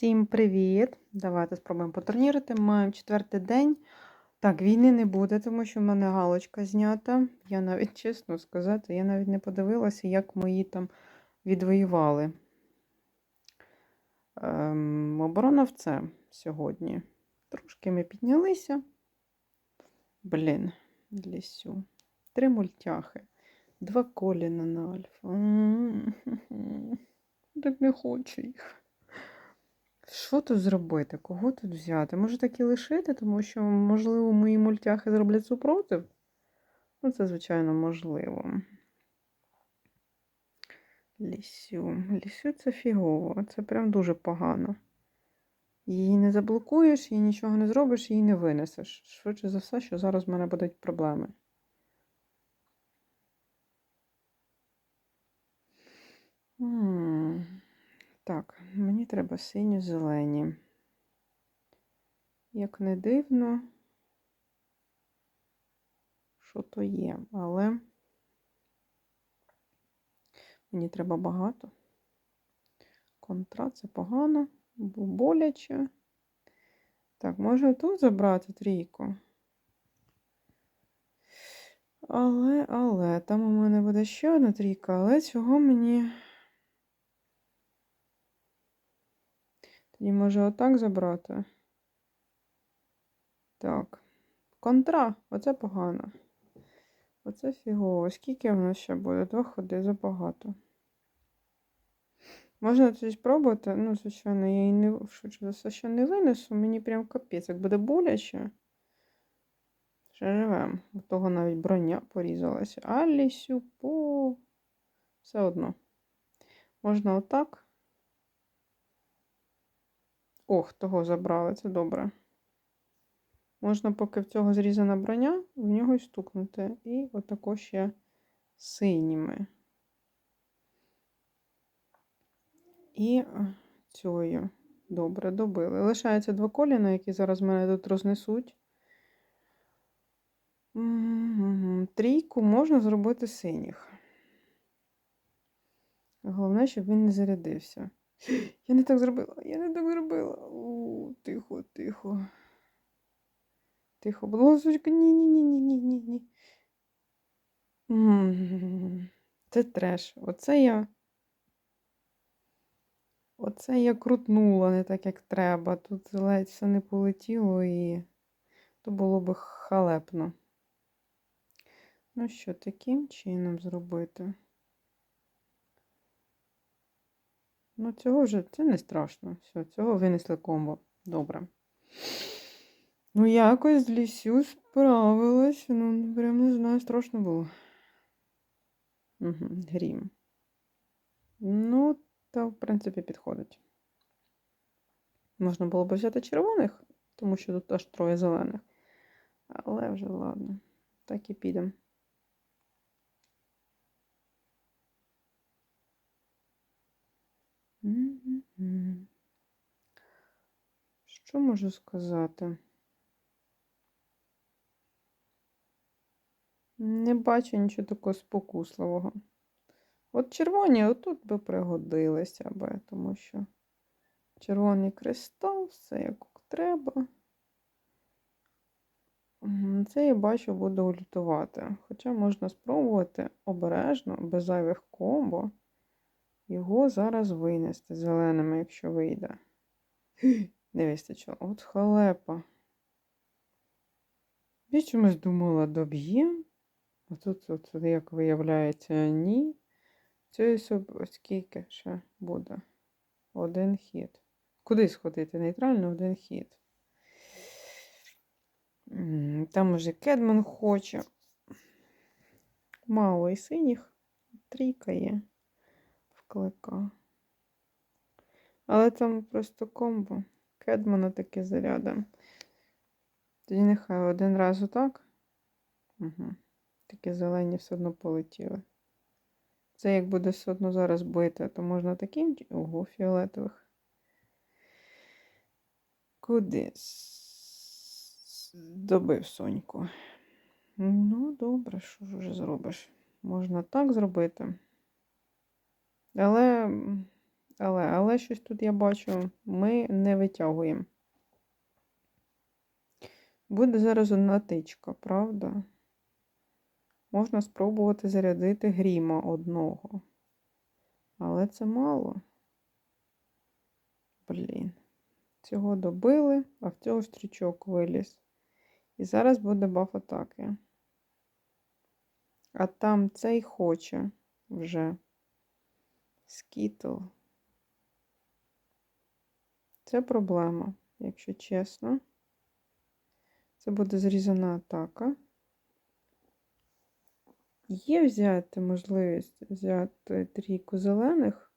Всім привіт! Давайте спробуємо потурнірити. Маємо четвертий день. Так, війни не буде, тому що в мене галочка знята. Я навіть, чесно сказати, я навіть не подивилася, як мої там відвоювали. Ем, оборона в це сьогодні. Трошки ми піднялися. Блін, лісю. Три мультяхи. Два коліна на альфа. Так не хочу їх. Що тут зробити? Кого тут взяти? Може так і лишити, тому що, можливо, мої мультяхи зроблять супротив? Ну, це, звичайно, можливо. Лісю. Лісю це фігово. Це прям дуже погано. Її не заблокуєш, її нічого не зробиш, її не винесеш. Швидше за все, що зараз в мене будуть проблеми. М, Так, мені треба синьо-зелені. Як не дивно, що то є, але мені треба багато. Контра це погано, бо боляче. Так, можу тут забрати трійку. Але, але, там у мене буде ще одна трійка, але цього мені. Тоді може отак забрати. Так. Контра, оце погано. Оце фігово. Скільки в нас ще буде? Два ходи забагато. Можна тоді спробувати. Ну, звичайно, я її не швидше за все, що не винесу. Мені прям капець, як буде боляче. Ще живемо. У того навіть броня порізалася. А лісю по все одно. Можна отак. Ох, того забрали, це добре. Можна, поки в цього зрізана броня, в нього й стукнути. І отако ще синіми. І цією. Добре, добили. Лишається два коліна, які зараз мене тут рознесуть. Трійку можна зробити синіх. Головне, щоб він не зарядився. Я не так зробила, я не так зробила. У, тихо, тихо. Тихо, будь ласочка, ні-ні-ні-ні-ні-ні. Це треш. Оце я. Оце я крутнула не так, як треба. Тут ледь все не полетіло і то було би халепно. Ну що, таким чином зробити? Ну, цього вже це не страшно. Все, цього винесли комбо. Добре. Ну, якось з лісю справилась. Ну, прям не знаю, страшно було. Угу, Грім. Ну, та, в принципі, підходить. Можна було б взяти червоних, тому що тут аж троє зелених. Але вже ладно. Так і підемо. Що можу сказати? Не бачу нічого такого спокусливого. От червоні отут би пригодилися би, тому що червоний кристал, все як треба. Це я бачу, буду ультувати. Хоча можна спробувати обережно, без зайвих комбо, його зараз винести зеленими, якщо вийде. Не вистачило. От халепа. Я чомусь думала, доб'єм. А тут, от, як виявляється, ні. Це скільки ще буде? Один хід. Куди сходити? Нейтрально один хід. Там уже Кедман хоче. Мало і синіх. Трійка є в. Але там просто комбо. Кедмана таке зарядом. Тоді нехай один раз отак. Угу. Такі зелені все одно полетіли. Це як буде все одно зараз бити, то можна таким ого, фіолетових. Куди? Добив соньку. Ну, добре, що ж вже зробиш? Можна так зробити. Але Але, але щось тут я бачу, ми не витягуємо. Буде зараз одна тичка, правда? Можна спробувати зарядити гріма одного. Але це мало. Блін. Цього добили, а в цього стрічок виліз. І зараз буде баф атаки. А там цей хоче вже. Скітл. Це проблема, якщо чесно. Це буде зрізана атака. Є взяти можливість взяти трійку зелених.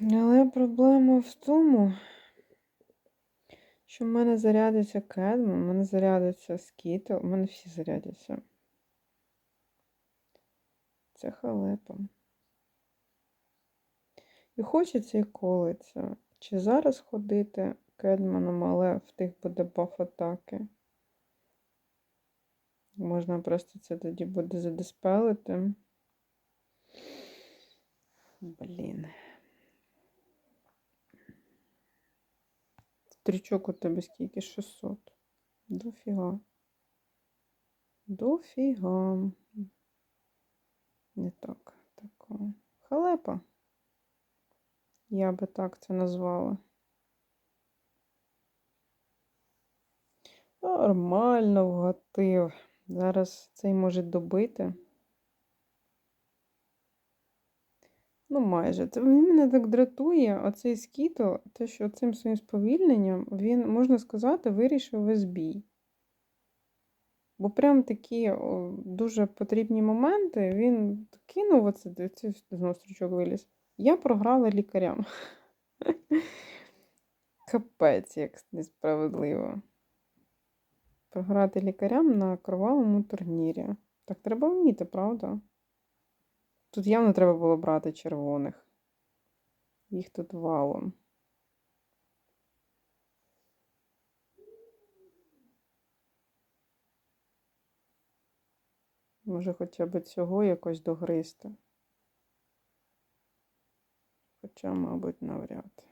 Але проблема в тому, що в мене зарядиться кедм, у мене зарядиться скітл, у мене всі зарядяться. Це халепа. І хочеться і колиться. Чи зараз ходити кедманом, але в тих буде баф атаки. Можна просто це тоді буде задиспелити. Блін. Стрічок у тебе скільки? 600. Дофіга. Дофіга. Не так. Такого. Халепа. Я би так це назвала. Нормально вгатив. Зараз цей може добити. Ну, майже. Це він мене так дратує, оцей скітл, те, що цим своїм сповільненням він, можна сказати, вирішив весь бій. Бо прям такі дуже потрібні моменти він кинув оце, це знову стрічок виліз. Я програла лікарям. Капець, як несправедливо. Програти лікарям на кровавому турнірі. Так треба вміти, правда? Тут явно треба було брати червоних. Їх тут валом. Може, хоча б цього якось догристи. Хоча, мабуть, навряд.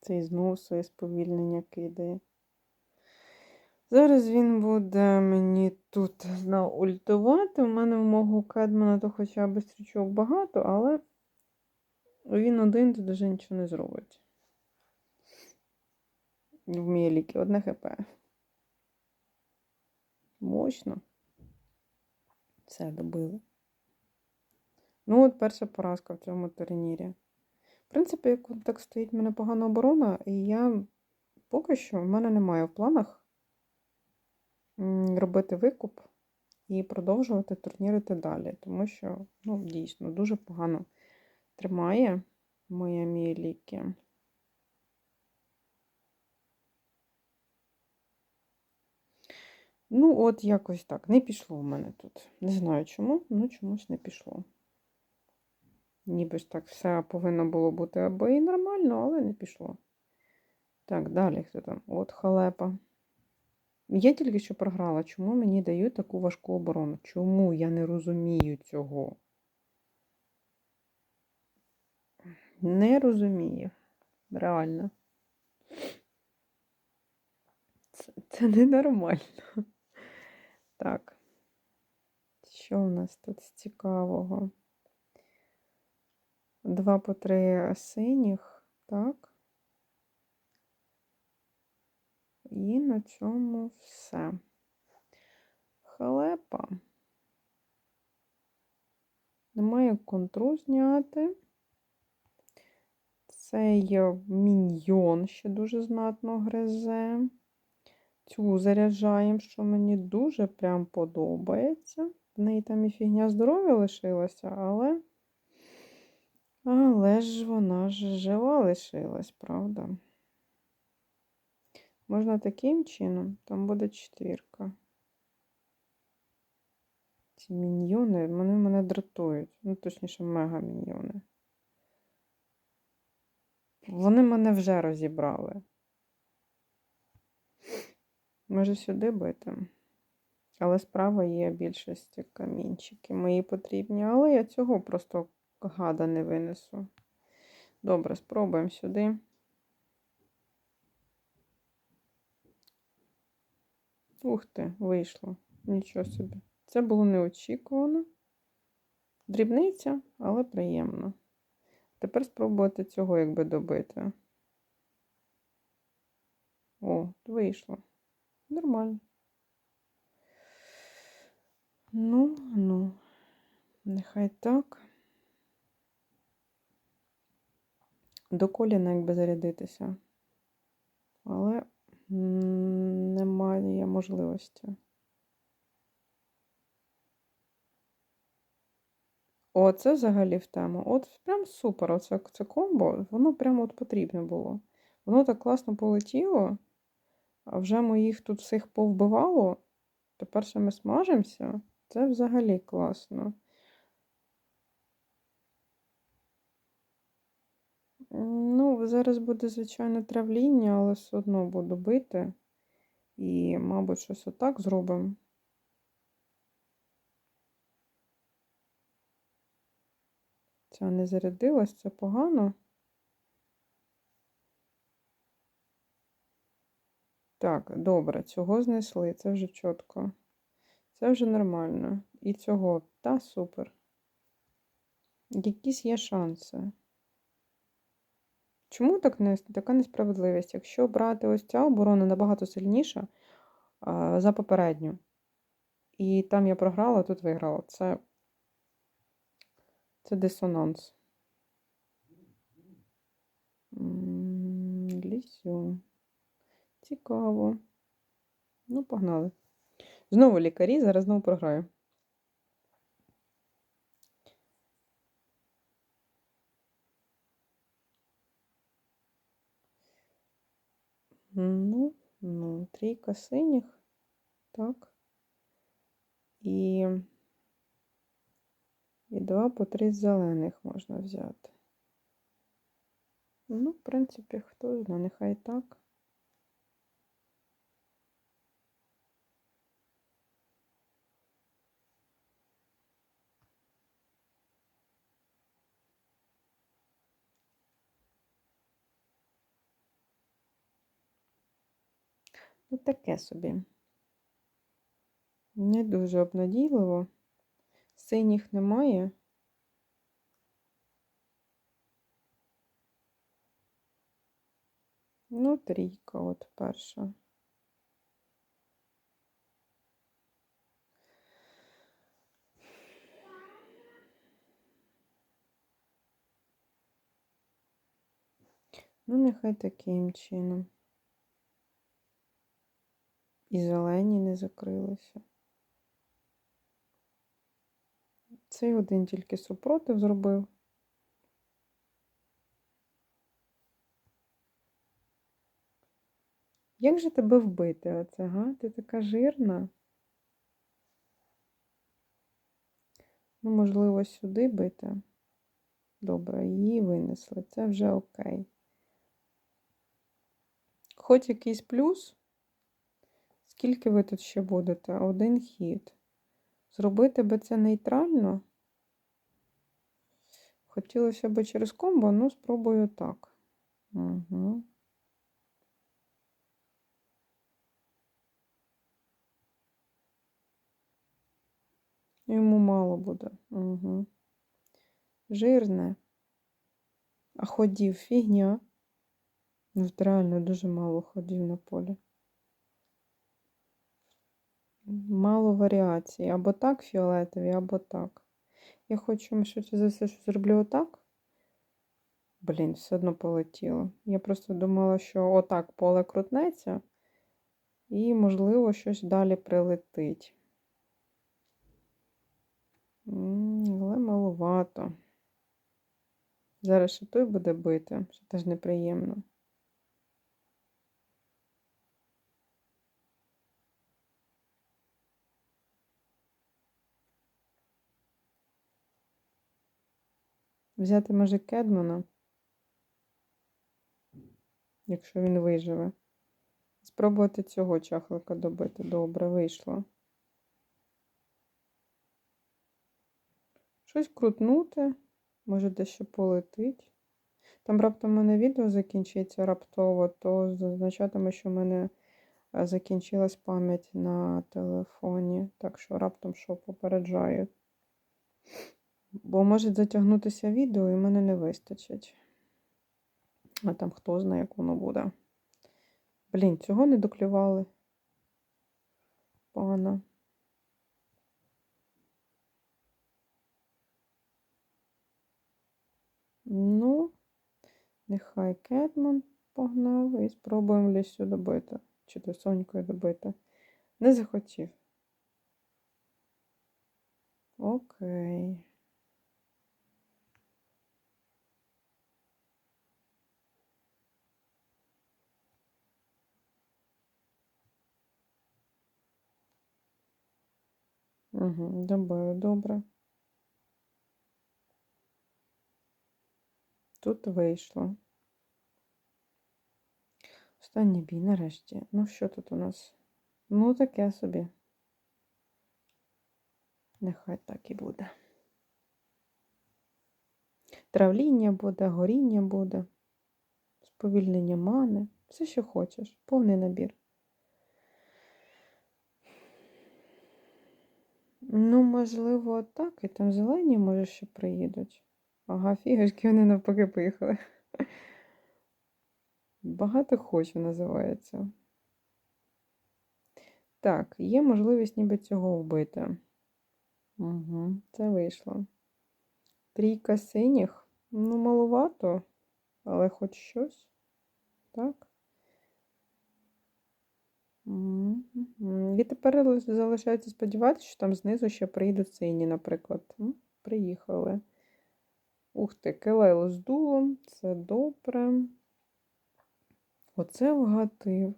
Цей знову своє сповільнення кидає. Зараз він буде мені тут наультувати. У мене в мого кедмана то хоча б стрічок багато, але він один тут вже нічого не зробить. Вміє ліки, одне хп. Мощно. Все, добили. Ну, от перша поразка в цьому турнірі. В принципі, як так стоїть в мене погана оборона, і я поки що в мене немає в планах робити викуп і продовжувати турнірити далі, тому що, ну, дійсно, дуже погано тримає моя міліки. Ну, от якось так. Не пішло в мене тут. Не знаю чому, ну чомусь не пішло. Ніби ж так все повинно було бути або і нормально, але не пішло. Так, далі хто там? От халепа. Я тільки що програла. Чому мені дають таку важку оборону? Чому я не розумію цього? Не розумію. Реально. Це, це ненормально. Так. Що у нас тут з цікавого? Два по три синіх, так. І на цьому все. Халепа. Немає контру зняти. Цей міньйон ще дуже знатно гризе. Цю заряджаємо, що мені дуже прям подобається. В неї там і фігня здоров'я лишилася, але. Але ж вона ж жива лишилась, правда? Можна таким чином, там буде четвірка. Ці міньйони, вони мене дратують. Ну, точніше, мега-міньйони. Вони мене вже розібрали. Може сюди бити. Але справа є більшості камінчики. Мої потрібні. Але я цього просто гада не винесу. Добре, спробуємо сюди. Ух ти, вийшло. Нічого собі. Це було неочікувано. Дрібниця, але приємно. Тепер спробувати цього якби добити. О, вийшло. Нормально. Ну, ну, нехай так. До коліна якби зарядитися. Але немає можливості. О, це взагалі в тему. От прям супер. Оце це комбо, воно прямо от потрібне було. Воно так класно полетіло, а вже моїх тут всіх повбивало. Тепер ще ми смажимося. Це взагалі класно. Ну, зараз буде, звичайно, травління, але все одно буду бити. І, мабуть, щось отак зробимо. Ця не зарядилась, це погано. Так, добре, цього знесли, це вже чітко. Це вже нормально. І цього, та супер. Якісь є шанси. Чому так не, така несправедливість? Якщо брати ось ця оборона набагато сильніша а, за попередню. І там я програла, тут виграла. Це, це дисонанс. Лісю. Цікаво. Ну, погнали. Знову лікарі, зараз знову програю. Ну, ну, трійка синіх. Так. І, і два по три зелених можна взяти. Ну, в принципі, хто знає, нехай так. Ну, таке собі. Не дуже обнадійливо. Синіх немає. Ну, трійка, от перша. Ну, нехай таким чином. І зелені не закрилися. Цей один тільки супротив зробив. Як же тебе вбити оце, га? Ти така жирна? Ну, можливо, сюди бити. Добре, її винесли. Це вже окей. Хоч якийсь плюс. Скільки ви тут ще будете? Один хід. Зробити би це нейтрально. Хотілося б через комбо, ну спробую так. Угу. Йому мало буде. Угу. Жирне. А ходів фігня. Ну, реально дуже мало ходів на полі. Мало варіацій. Або так фіолетові, або так. Я хочу щось за все, що зроблю отак. Блін, все одно полетіло. Я просто думала, що отак поле крутнеться, і, можливо, щось далі прилетить. Але маловато. Зараз ще той буде бити, що теж неприємно. Взяти може Кедмана, якщо він виживе. Спробувати цього чахлика добити. Добре, вийшло. Щось крутнути, може дещо полетить. Там раптом у мене відео закінчиться раптово, то зазначатиме, що в мене е, закінчилась пам'ять на телефоні. Так що раптом що попереджаю. Бо може затягнутися відео і мене не вистачить. А там хто знає, як воно буде. Блін, цього не доклювали. Пана. Ну, нехай Кетман погнав і спробуємо лісю добити. Чи то сонькою добити. Не захотів. Окей. Угу, добре, добре. Тут вийшло. Останній бій нарешті. Ну, що тут у нас? Ну, таке собі. Нехай так і буде. Травління буде, горіння буде, сповільнення мани, все, що хочеш, повний набір. Ну, можливо, так, і там зелені, може, ще приїдуть. Ага, фігочки, вони навпаки поїхали. Багато хочу називається. Так, є можливість ніби цього вбити. Угу, це вийшло. Трійка синіх. Ну, маловато, але хоч щось. Так. І тепер залишається сподіватися, що там знизу ще приїдуть сині, наприклад. Приїхали. Ух ти, келейло з дулом, це добре. Оце вгатив.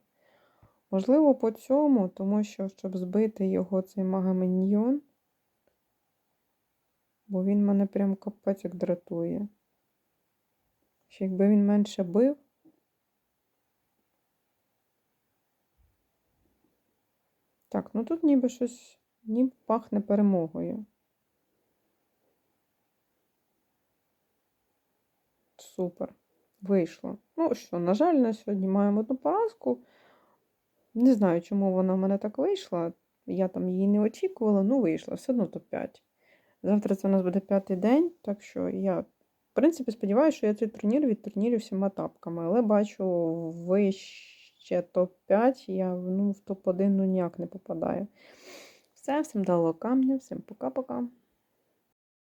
Можливо, по цьому, тому що, щоб збити його цей магаміньйон, бо він мене прям капець як дратує. Ще якби він менше бив, Так, ну тут ніби щось ніби пахне перемогою. Супер. Вийшло. Ну що, на жаль, на сьогодні маємо одну поразку. Не знаю, чому вона в мене так вийшла. Я там її не очікувала, ну вийшла, все одно топ-5. Завтра це у нас буде п'ятий день, так що я, в принципі, сподіваюся, що я цей турнір відтурнірю всіма тапками, але бачу вище топ-5, я ну, в топ-1 ну, ніяк не попадаю. Все, всім дало камня, всім пока-пока.